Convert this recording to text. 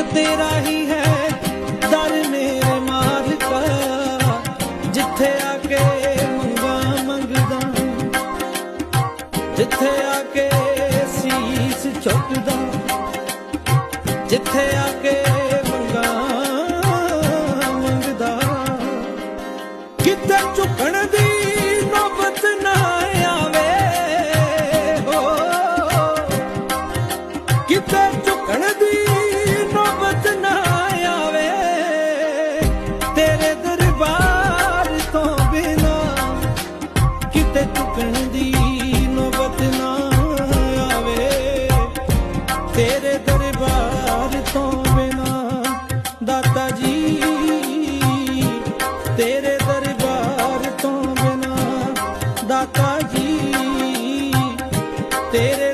मीर तेरा ही है दर मेरे मालिका जिथे आके मंगा मंगदा जिथे आके ਸੀਸ ਝੁਕਦਾ ਜਿੱਥੇ ਆ ਕੇ ਮੰਗਾ ਮੰਗਦਾ। ਕਿਤੇ ਝੁਕਣ ਦੀ ਨੌਬਤ ਨਾ ਆਵੇ ਹੋ ਕਿਤੇ ਝੁਕਣ ਦੀ ਤੇ ਦੀ ਨੌਬਤ ਨਾ ਆਵੇ। ਤੇਰੇ ਦਰਬਾਰ ਤੋਂ ਬਿਨਾ ਦਾਤਾ ਜੀ, ਤੇਰੇ ਦਰਬਾਰ ਤੋਂ ਬਿਨਾ ਦਾਤਾ ਜੀ, ਤੇਰੇ